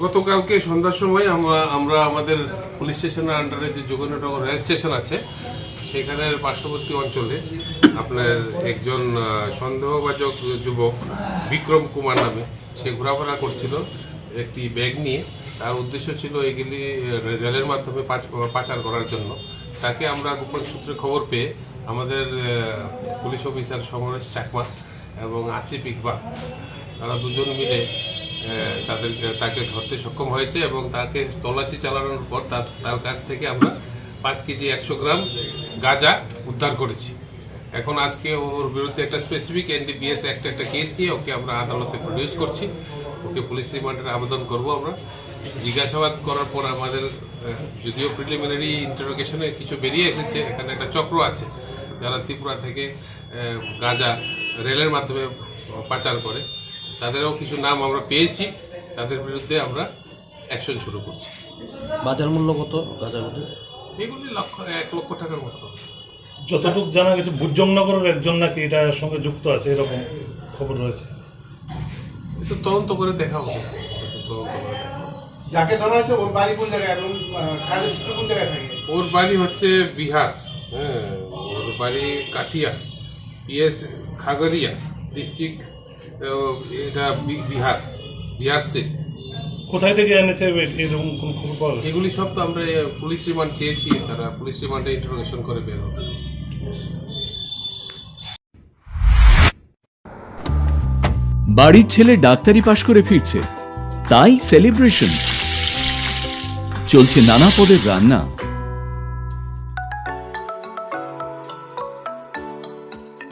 গতকালকে সন্ধ্যার সময় আমরা আমরা আমাদের পুলিশ স্টেশনের আন্ডারে যে যোগেন্দ্রনগর রেল স্টেশন আছে সেখানের পার্শ্ববর্তী অঞ্চলে আপনার একজন সন্দেহবাচক যুবক বিক্রম কুমার নামে, সে ঘোরাফেরা করছিল একটি ব্যাগ নিয়ে। তার উদ্দেশ্য ছিল এগুলি রেলের মাধ্যমে পাচ- পাচার করার জন্য। তাকে আমরা গোপন সূত্রে খবর পেয়ে আমাদের পুলিশ অফিসার সমরেশ চাকমা এবং আসিফ ইকবাল, তারা দুজন মিলে তাদের, তাকে ধরতে সক্ষম হয়েছে এবং তাকে তল্লাশি চালানোর পর তার কাছ থেকে আমরা পাঁচ কেজি একশো গ্রাম গাঁজা উদ্ধার করেছি। এখন আজকে ওর বিরুদ্ধে একটা স্পেসিফিক এনডিপিএস একটা একটা কেস নিয়ে ওকে আমরা আদালতে প্রডিউস করছি। ওকে পুলিশ রিমান্ডের আবেদন করব আমরা। জিজ্ঞাসাবাদ করার পর আমাদের যদিও প্রিলিমিনারি ইন্টারোগেশনে কিছু বেরিয়ে এসেছে, এখানে একটা চক্র আছে যারা ত্রিপুরা থেকে গাঁজা রেলের মাধ্যমে পাচার করে। তাদেরও কিছু নাম আমরা পেয়েছি তাদের বিরুদ্ধে আমরা অ্যাকশন শুরু করছি। বাজার মূল্য কত গাঁজাগুলি এগুলি লক্ষ এক লক্ষ টাকার মতো। যতটুকু জানা গেছে বুজংনগরের একজন নাকি এটার সঙ্গে যুক্ত আছে এরকম খবর রয়েছে। এটা তদন্ত করে দেখা হবে। তদন্ত করে দেখা যাকে ধরা হয়েছে ওর বাড়ি কোন জায়গায়? এবং কাজের সূত্র কোন জায়গায় থাকে? ওর বাড়ি হচ্ছে বিহার হ্যাঁ ওর বাড়ি কাটিয়া পিএস খাগড়িয়া ডিস্ট্রিক্ট এটা বিহার বিহার স্টেট। কোথায় থেকে এনেছে এরকম কোনো খবর পাওয়া এগুলি সব তো আমরা পুলিশ রিমান্ড চেয়েছি তারা পুলিশ রিমান্ডে ইন্টারোগেশন করে বের হবে। বাড়ির ছেলে ডাক্তারি পাশ করে ফিরছে তাই সেলিব্রেশন চলছে নানা পদের রান্না।